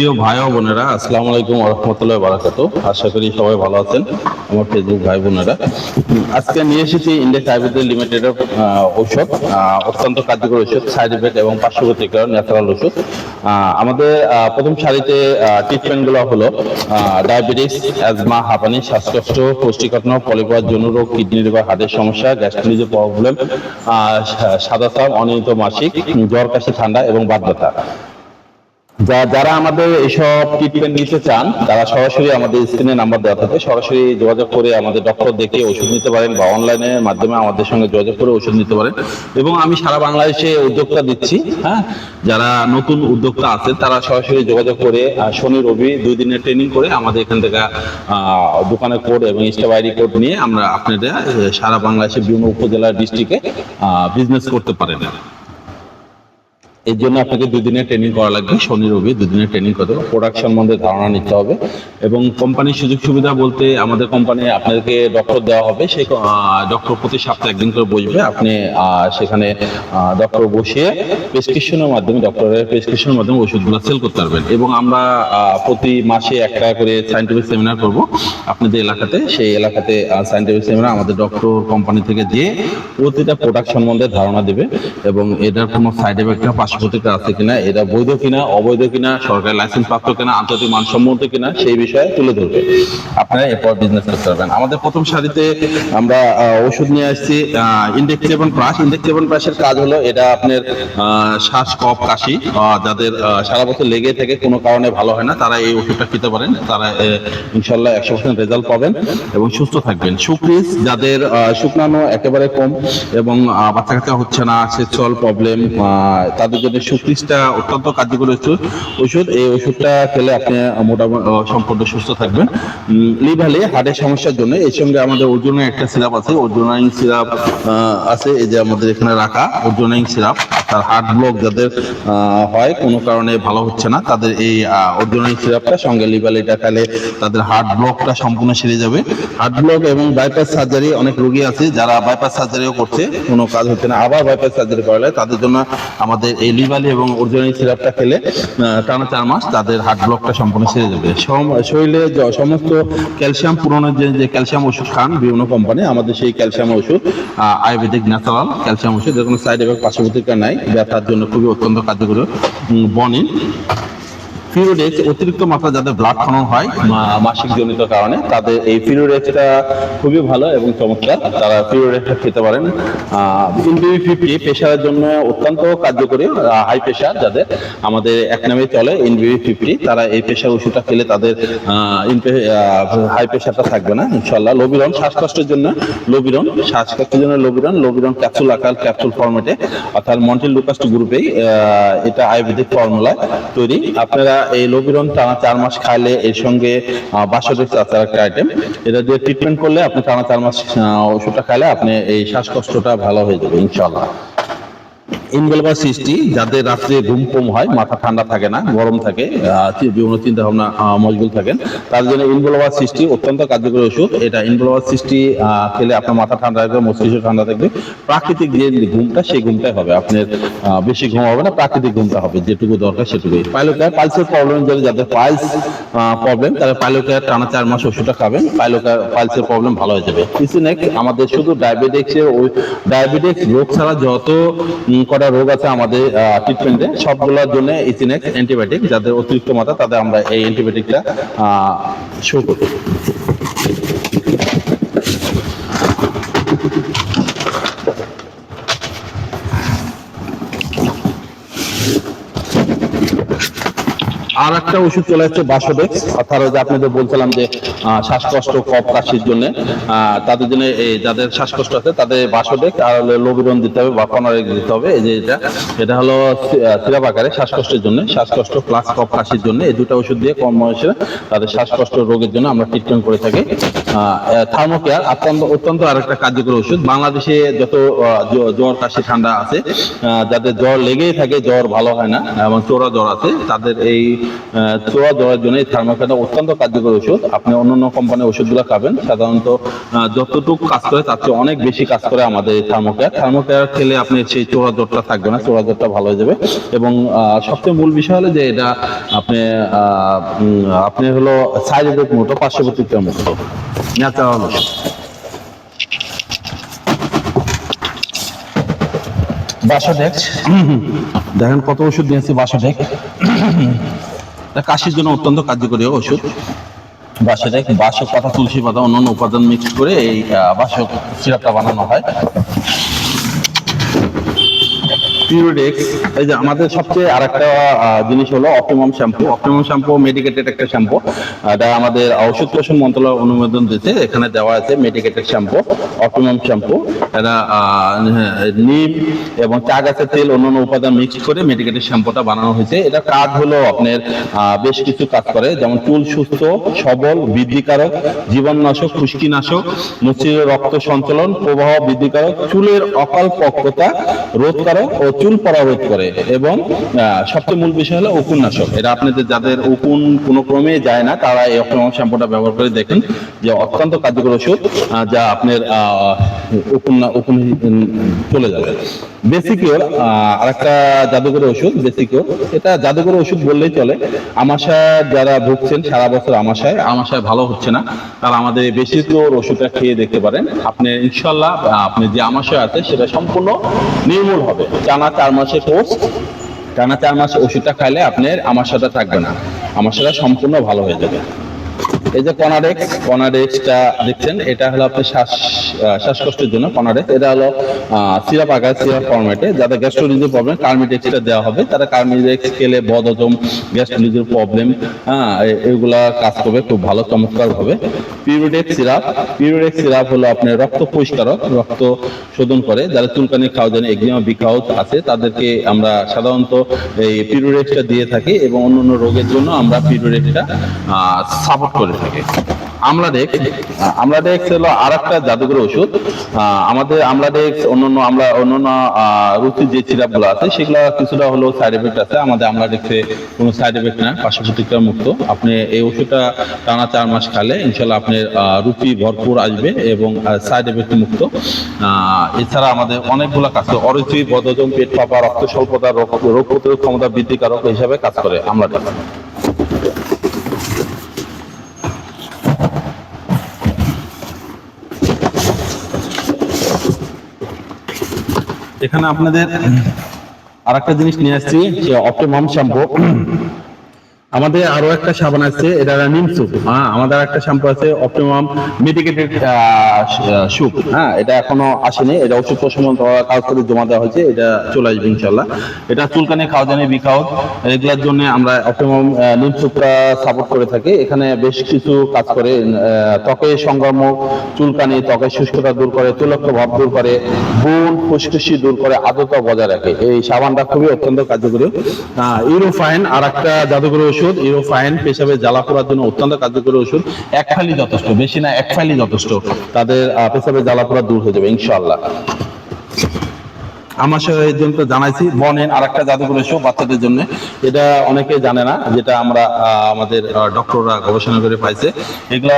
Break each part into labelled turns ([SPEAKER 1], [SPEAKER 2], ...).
[SPEAKER 1] প্রিয় ভাই ও বোনেরা, আসসালামু আলাইকুম রহমতুল্লাহ বারাকাতু আশা করি সবাই ভালো আছেন, আমার ফেসবুক ভাই বোনেরা। আজকে নিয়ে এসেছি ইন্ডিয়া আয়ুর্বেদ লিমিটেডের ঔষধ অত্যন্ত কার্যকর ঔষধ সাইড ইফেক্ট এবং পার্শ্ব প্রতিক্রিয়া ন্যাচারাল ওষুধ আমাদের প্রথম সারিতে ট্রিটমেন্টগুলো হলো ডায়াবেটিস অ্যাজমা হাঁপানি, শ্বাসকষ্ট পুষ্টিকটন পলিপার রোগ কিডনি লিভার হার্টের সমস্যা গ্যাস্ট্রিজের প্রবলেম সাদা চাপ অনিয়মিত মাসিক, জ্বর, কাশি, ঠান্ডা এবং বাত ব্যথা। যা যারা আমাদের এইসব ট্রিটমেন্ট নিতে চান তারা সরাসরি আমাদের স্ক্রিনে নাম্বার দেওয়া থাকে। সরাসরি যোগাযোগ করে আমাদের ডক্টর দেখে ওষুধ নিতে পারেন বা অনলাইনের মাধ্যমে আমাদের সঙ্গে যোগাযোগ করে ওষুধ নিতে পারেন। এবং আমি সারা বাংলাদেশে উদ্যোক্তা দিচ্ছি হ্যাঁ? যারা নতুন উদ্যোক্তা আছে তারা সরাসরি যোগাযোগ করে শনি রবি দুই দিনের ট্রেনিং করে আমাদের এখান থেকে আহ, দোকানের কোড এবং স্টাফ আইডি কোড নিয়ে আমরা আপনাদের সারা বাংলাদেশে বিভিন্ন উপজেলা ডিস্ট্রিক্টে বিজনেস করতে পারেন। এর জন্য আপনাকে দুদিনের ট্রেনিং করা লাগবে, শনি, রবি, দুদিনের ট্রেনিং করতে হবে প্রোডাক্ট সম্বন্ধে ধারণা নিতে হবে এবং কোম্পানির সুযোগ সুবিধা বলতে আমাদের কোম্পানি আপনাদেরকে ডক্টর দেওয়া হবে। সেই ডক্টর প্রতি সপ্তাহে একদিন করে বসবে। আপনি সেখানে ডক্টর বসিয়ে প্রেসক্রিপশনের মাধ্যমে ডক্টরের প্রেসক্রিপশনের মাধ্যমে ওষুধগুলো সেল করতে পারবেন। এবং আমরা প্রতি মাসে একটা করে সাইন্টিফিক সেমিনার করব আপনাদের এলাকাতে। সেই এলাকাতে সাইন্টিফিক সেমিনার আমাদের ডক্টর কোম্পানি থেকে যে প্রতিটা প্রোডাক্ট সম্বন্ধে ধারণা দেবে এবং এটার কোনো সাইড এফেক্ট পার্শ্বপ্রতিক্রিয়া আছে কিনা, এটা বৈধ কিনা, অবৈধ কিনা সরকারি লাইসেন্স প্রাপ্ত কিনা, আন্তর্জাতিক মানসম্মত কিনা, সেই বিষয়ে তুলে ধরবে। আপনারা এরপর বিজনেস করতে পারবেন আমাদের প্রথম সারিতে আমরা ওষুধ নিয়ে আসছি Index seven plus Index seven প্লাসের কাজ হলো, এটা আপনার শ্বাস কফ কাশি যাদের সারা বছর লেগে থেকে, কোনো কারণে ভালো হয় না, তারা এই ওষুধটা খেতে পারেন। তারা ইনশাল্লাহ একশো পার্সেন্ট রেজাল্ট পাবেন এবং সুস্থ থাকবেন। সুক্রিজ, যাদের শুকনানো একেবারে কম এবং বাচ্চা কাচ্চা হচ্ছে না সেক্সুয়াল প্রবলেম তাদের জন্য সুক্রিজটা অত্যন্ত কার্যকর ওষুধ। ওষুধ, এই ওষুধটা খেলে আপনি মোটামুটি সম্পূর্ণ সুস্থ থাকবেন। লিভালে হার্টের সমস্যার জন্য এর সঙ্গে আমাদের ওজনের একটা সিরাপ আছে। ওজনাইন সিরাপ আছে, এই যে আমাদের এখানে রাখা, ওজনাইন সিরাপ। তার হার্ট ব্লক যাদের হয়, কোনো কারণে ভালো হচ্ছে না, তাদের এই ওজনাইন সিরাপটা সঙ্গে লিভাল এটা খেলে তাদের হার্ট ব্লকটা সম্পূর্ণ সেরে যাবে। হার্ট ব্লক এবং বাইপাস সার্জারি অনেক রোগী আছে যারা বাইপাস সার্জারিও করছে, কোনো কাজ হচ্ছে না, আবার বাইপাস সার্জারি করালে তাদের জন্য আমাদের এই লিভালি এবং ওরজনাইন সিরাপটা খেলে টানা চার মাস তাদের হার্ট ব্লকটা সম্পূর্ণ সেরে যাবে। শরীরে সমস্ত ক্যালসিয়াম পূরণের যে যে ক্যালসিয়াম ওষুধ খান বিভিন্ন কোম্পানি আমাদের সেই ক্যালসিয়াম ওষুধ আয়ুর্বেদিক ন্যাচারাল ক্যালসিয়াম ওষুধ এর কোনো সাইড এফেক্ট পার্শ্বপ্রতিক্রিয়া নাই ব্যথার জন্য খুবই অত্যন্ত কার্যকরী বনিন। ফিরোডেক্স অতিরিক্ত মাত্রা যাদের ব্লাড খনন হয় মাসিক জনিত কারণে তাদের এই ফিরোডেক্সটা খুবই ভালো এবং চমৎকার। তারা ফিরোডেক্সটা খেতে পারেন। ইনবিবি ফিফটি প্রেশারের জন্য অত্যন্ত কার্যকরী হাই প্রেশার যাদের আমাদের এক নামে চলে ইনবিবি ফিফটি তারা এই প্রেশার ওষুধটা খেলে তাদের হাই প্রেশারটা থাকবে না ইনশাল্লাহ লবিরন শ্বাসকষ্টের জন্য লবিরন শ্বাসকষ্টের জন্য লবিরন লবিরন ক্যাপসুল আকার ক্যাপসুল ফর্মেটে অর্থাৎ মন্টিল লুকাস্ট গ্রুপেই এটা আয়ুর্বেদিক ফর্মুলায় তৈরি। আপনারা এই লবিরন টানা চার মাস খাইলে এর সঙ্গে বাসরের চাচার একটা আইটেম এটা দিয়ে ট্রিটমেন্ট করলে আপনি টানা চার মাস ওষুধটা খাইলে আপনি এই শ্বাসকষ্টটা ভালো হয়ে যাবে ইনশাল্লাহ ইনভলভার সৃষ্টি যাদের রাত্রে ঘুম কম হয় মাথা ঠান্ডা থাকে না গরম থাকে বিভিন্ন চিন্তা ভাবনা আহ, থাকেন। তার জন্য ইনভলভার সৃষ্টি অত্যন্ত কার্যকরী ওষুধ। এটা ইনভলভার সৃষ্টি খেলে আপনার মাথা ঠান্ডা থাকবে মস্তিষ্ক ঠান্ডা থাকবে। প্রাকৃতিক যে ঘুমটা সেই ঘুমটাই হবে। আপনার বেশি ঘুম হবে না প্রাকৃতিক ঘুমটা হবে। যেটুকু দরকার সেটুকুই। পাইলোকার পালসের প্রবলেম যদি যাদের পাইলস প্রবলেম তারা পাইলোকার টানা চার মাস ওষুধটা খাবেন। পাইলোকার পাইলসের প্রবলেম ভালো হয়ে যাবে। ইসিনেক আমাদের শুধু ডায়াবেটিক্সের ওই ডায়াবেটিক্স রোগ ছাড়া যত কটা রোগ আছে আমাদের ট্রিটমেন্টে সবগুলোর জন্য ইথিনেক্স অ্যান্টিবায়োটিক যাদের অতিরিক্ত মাত্রা, তাদের আমরা এই অ্যান্টিবায়োটিকটা শুরু করি আর একটা ওষুধ চলে আসছে বাসোডেক্স অর্থাৎ যে আপনাদের বলছিলাম যে শ্বাসকষ্ট, কফ, কাশির জন্য তাদের জন্য যাদের শ্বাসকষ্ট আছে, তাদের বাসোডেক্স আর লোবিরন দিতে হবে বা কনারেক দিতে হবে। এই যে এটা এটা হলো সিরাপ আকারে শ্বাসকষ্টের জন্য, শ্বাসকষ্ট প্লাস কফ, কাশির জন্য এই দুটো ওষুধ দিয়ে কম বয়সে তাদের শ্বাসকষ্ট রোগের জন্য আমরা ট্রিটমেন্ট করে থাকি। থার্মোকেয়ার অত্যন্ত অত্যন্ত আরেকটা কার্যকরী ওষুধ। বাংলাদেশে যত জ্বর, কাশি, ঠান্ডা আছে যাদের জ্বর লেগেই থাকে, জ্বর ভালো হয় না, এবং চোরা জ্বর আছে, তাদের এই চোয়া দেওয়ার জন্য এই থার্মোকেয়ারটা অত্যন্ত কার্যকর ওষুধ। আপনি অন্যান্য কোম্পানির ওষুধগুলো খাবেন। সাধারণত যতটুকু কাজ করে তার চেয়ে অনেক বেশি কাজ করে আমাদের এই থার্মোকেয়ার থার্মোকেয়ার খেলে আপনি সেই চোরা জ্বরটা থাকবে না, চোরা জ্বরটা ভালো হয়ে যাবে। এবং সবচেয়ে মূল বিষয় হলো যে এটা আপনি আপনি হলো সাইড এফেক্ট মুক্ত পার্শ্ব প্রতিক্রিয়া মুক্ত। ন্যাচারাল বাসোডেক্স দেখেন কত ওষুধ দিয়েছি বাসা এটা কাশির জন্য অত্যন্ত কার্যকরী ওষুধ বাসোডেক বাসক পাতা, তুলসী পাতা, অন্যান্য উপাদান মিক্স করে এই বাঁশের বাসক সিরাপটা বানানো হয়। পিউরোডেক্স এই যে আমাদের সবচেয়ে আহ, জিনিস হলো Optimum shampoo Optimum shampoo medicated একটা শ্যাম্পু এটা আমাদের ঔষধ পোষণ মন্ত্রণালয় অনুমোদন দিতে এখানে দেওয়া আছে মেডিকেটেড শ্যাম্পু অপটিমাম শ্যাম্পু এটা নিম এবং চা গাছের তেল অন্যান্য উপাদান মিক্স করে মেডিকেটেড শ্যাম্পুটা বানানো হয়েছে। এটা কাজ হলো আপনার বেশ কিছু কাজ করে। যেমন চুল সুস্থ সবল বৃদ্ধিকারক জীবাণুনাশক খুশকিনাশক মস্তিষ্ক রক্ত সঞ্চালন প্রবাহ বৃদ্ধিকারক চুলের অকাল পক্কতা রোধকারক ও চুল পড়া করে এবং সবচেয়ে মূল বিষয় হলো উকুননাশক এটা আপনাদের যাদের উকুন কোনো ক্রমে যায় না তারা এই অপটিমাম শ্যাম্পুটা ব্যবহার করে দেখেন যে অত্যন্ত কার্যকর ওষুধ যা আপনার আহ, উকুন উকুন চলে যাবে। বেসিকিওর আরেকটা জাদুঘর ওষুধ বেসিকিওর এটা জাদুঘর ওষুধ বললেই চলে। আমাশায় যারা ভুগছেন সারা বছর আমাশায় আমাশায় ভালো হচ্ছে না তারা আমাদের এই বেসিকিওর ওষুধটা খেয়ে দেখতে পারেন। আপনি ইনশাল্লাহ আপনি যে আমাশয় আছে সেটা সম্পূর্ণ নির্মূল হবে। টানা চার মাসের কোর্স টানা চার মাস ওষুধটা খাইলে আপনার আমার সাথে থাকবে না। আমার সাথে সম্পূর্ণ ভালো হয়ে যাবে। এই যে কনাডেক্স কনাডেক্সটা দেখছেন, এটা হলো আপনার শ্বাস শ্বাসকষ্টের জন্য কনাডেক্স এটা হলো সিরাপ আকার সিরাপ ফরম্যাটে যাদের গ্যাস্ট্রোলিজের প্রবলেম কার্মিডেক্সটা দেওয়া হবে। তারা কার্মিডেক্স খেলে বদহজম গ্যাস্ট্রোলিজের প্রবলেম হ্যাঁ এগুলা কাজ করবে খুব ভালো চমৎকার ভাবে পিউরিডেক্স সিরাপ পিউরিডেক্স সিরাপ হলো আপনার রক্ত পরিষ্কারক, রক্ত শোধন করে। যারা চুলকানি, খাওয়া জানে একজিমা বিখাউজ আছে, তাদেরকে আমরা সাধারণত এই পিউরিডেক্সটা দিয়ে থাকি এবং অন্য অন্য রোগের জন্য আমরা পিউরিডেক্সটা সাপোর্ট করে থাকি। আমলাডেক্স আমলাডেক্স হলো আর একটা জাদুঘর ওষুধ আমাদের আমলাডেক্স অন্যান্য আমরা অন্যান্য রুচির যে সিরাপগুলো আছে, সেগুলো কিছুটা হলো সাইড এফেক্ট আছে। আমাদের আমলাডেক্সে কোনো সাইড এফেক্ট না, পার্শ্ব প্রতিক্রিয়া মুক্ত। আপনি এই ওষুধটা টানা চার মাস খালে ইনশাল্লাহ আপনার রুপি ভরপুর আসবে এবং সাইড এফেক্ট মুক্ত। এছাড়া আমাদের অনেকগুলো কাজ করে। অরুচি বদহজম, পেট ফাঁপা রক্ত স্বল্পতা রোগ প্রতিরোধ ক্ষমতা বৃদ্ধিকারক হিসাবে কাজ করে আমলাডেক্স এখানে আপনাদের আর একটা জিনিস নিয়ে আসছি অপটিমাম শ্যাম্পু আমাদের আরও একটা সাবান আছে এটা নিমসু হ্যাঁ আমাদের একটা শ্যাম্পু আছে অপটিমাম মেডিকেটেড সুপ হ্যাঁ এটা এখনও আসেনি এটা ওষুধ প্রশমন কাজ করে জমা দেওয়া হয়েছে এটা চলে আসবে ইনশাল্লাহ এটা চুলকানি খাওয়া জানি বিখাও এগুলোর জন্য আমরা অপটিমাম নিম সুপটা সাপোর্ট করে থাকি। এখানে বেশ কিছু কাজ করে আহ, ত্বকের সংক্রামক চুলকানি ত্বকের শুষ্কতা দূর করে তুলক্ষ ভাব দূর করে বুন ফুসকুসি দূর করে আর্দ্রতা বজায় রাখে। এই সাবানটা খুবই অত্যন্ত কার্যকরী। আহ, ইউরোফাইন আর একটা জাদুকরী ওষুধ, ইউরোফাইন পেশাবে জ্বালা পোড়ার জন্য অত্যন্ত কার্যকরী ওষুধ। এক ফাইলই যথেষ্ট, বেশি না, এক ফাইলই যথেষ্ট। তাদের পেশাবে জ্বালা পোড়া দূর হয়ে যাবে, ইনশাআল্লাহ। আমার এই তো জানাইছি বনেন আর একটা জাদুঘর শো বাচ্চাদের জন্য। এটা অনেকে জানে না, যেটা আমরা আমাদের ডক্টররা গবেষণা করে পাইছে। এগুলা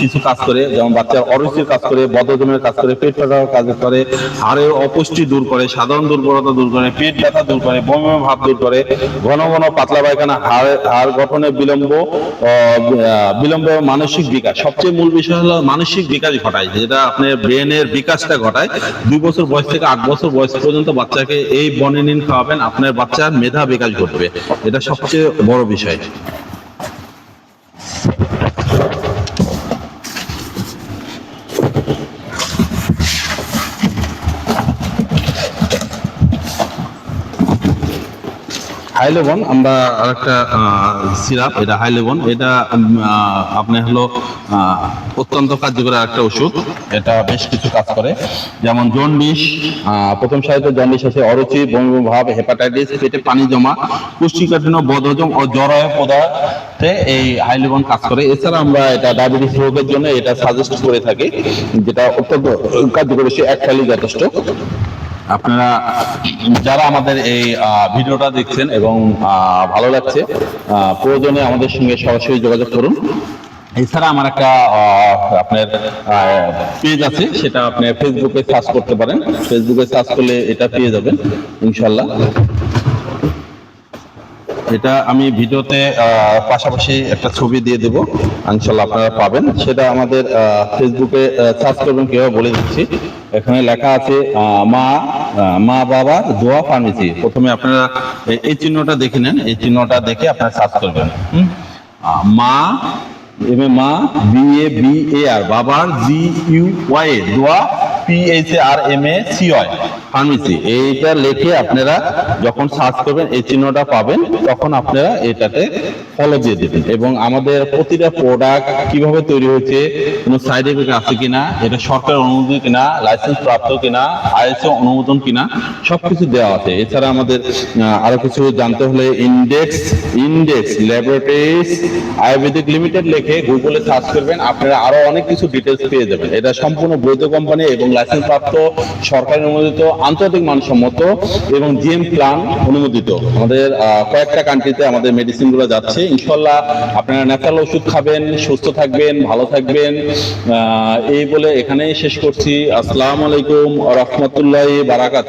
[SPEAKER 1] কিছু কাজ করে, যেমন বাচ্চার অরুচির কাজ করে, বদহজমের কাজ করে, পেট ফাটার কাজ করে হাড়ের অপুষ্টি দূর করে, সাধারণ দুর্বলতা দূর করে, পেট ব্যথা দূর করে, বমি ভাব দূর করে, ঘন ঘন পাতলা পায়খানা, হাড় হাড় গঠনে বিলম্ব বিলম্ব মানসিক বিকাশ। সবচেয়ে মূল বিষয় হলো মানসিক বিকাশ ঘটায়, যেটা আপনার ব্রেনের বিকাশটা ঘটায়। দুই বছর বয়স থেকে আট বছর বয়স পর্যন্ত বাচ্চাকে এই বনে বনেনিন খাওয়াবেন, আপনার বাচ্চার মেধা বিকাশ ঘটবে। এটা সবচেয়ে বড় বিষয়। হাইলেবন আমরা আরেকটা সিরাপ এটা হাইলেবন এটা উম, আপনার হলো অত্যন্ত কার্যকরী একটা ওষুধ এটা বেশ কিছু কাজ করে। যেমন জন্ডিস প্রথম সারিতে জন্ডিস আছে অরুচি বমি ভাব হেপাটাইটিস পেটে পানি জমা পুষ্টিকাঠিন্য বদহজম ও জরায়ু পদার্থে এই হাইলেবন কাজ করে। এছাড়া আমরা এটা ডায়াবেটিস রোগের জন্য এটা সাজেস্ট করে থাকি যেটা অত্যন্ত কার্যকরী এক খালি যথেষ্ট। আপনারা, যারা আমাদের এই ভিডিওটা দেখছেন এবং ভালো লাগছে প্রয়োজনে আমাদের সঙ্গে সরাসরি যোগাযোগ করুন। এছাড়া আমার একটা আপনার পেজ আছে, সেটা আপনি ফেসবুকে সার্চ করতে পারেন। ফেসবুকে সার্চ করলে এটা পেয়ে যাবেন ইনশাল্লাহ এটা আমি ভিডিওতে পাশাপাশি একটা ছবি দিয়ে দেবো ইনশাল্লাহ আপনারা পাবেন। সেটা আমাদের ফেসবুকে সার্চ করবেন, কীভাবে বলে দিচ্ছি। এখানে লেখা আছে মা মা বাবার দোয়া ফার্মেসি প্রথমে আপনারা এই- চিহ্নটা দেখে নেন, এই চিহ্নটা দেখে আপনারা সার্চ করবেন? মা, এম এ মা, B A B A R, বাবার জি ইউ ওয়াই দোয়া, P H R M A C Y. Pharmacy. এইটা লিখে আপনারা যখন সার্চ করবেন, এই চিহ্নটা পাবেন, তখন আপনারা এটাতে ফলো দিয়ে দেবেন। এবং আমাদের প্রতিটা প্রোডাক্ট কীভাবে তৈরি হয়েছে, কোনো সাইড এফেক্ট আছে কিনা, এটা সরকার অনুমোদিত কিনা লাইসেন্স প্রাপ্ত কিনা আইএসও অনুমোদন কিনা, সবকিছু দেওয়া আছে। এছাড়া আমাদের আরও কিছু জানতে হলে Index Index Laboratories Ayurvedic Limited লিখে গুগলে সার্চ করবেন, আপনারা আরও অনেক কিছু ডিটেলস পেয়ে যাবেন। এটা সম্পূর্ণ বৈধ কোম্পানি এবং লাইসেন্স প্রাপ্ত সরকারি অনুমোদিত আন্তর্জাতিক মানসম্মত এবং জিএম প্ল্যান অনুমোদিত। আমাদের কয়েকটা কান্ট্রিতে আমাদের মেডিসিনগুলো যাচ্ছে। ইনশাল্লাহ আপনারা ন্যাচারাল ওষুধ খাবেন, সুস্থ থাকবেন, ভালো থাকবেন। এই বলে এখানেই শেষ করছি। আসসালামু আলাইকুম রহমতুল্লাহ বারাকাত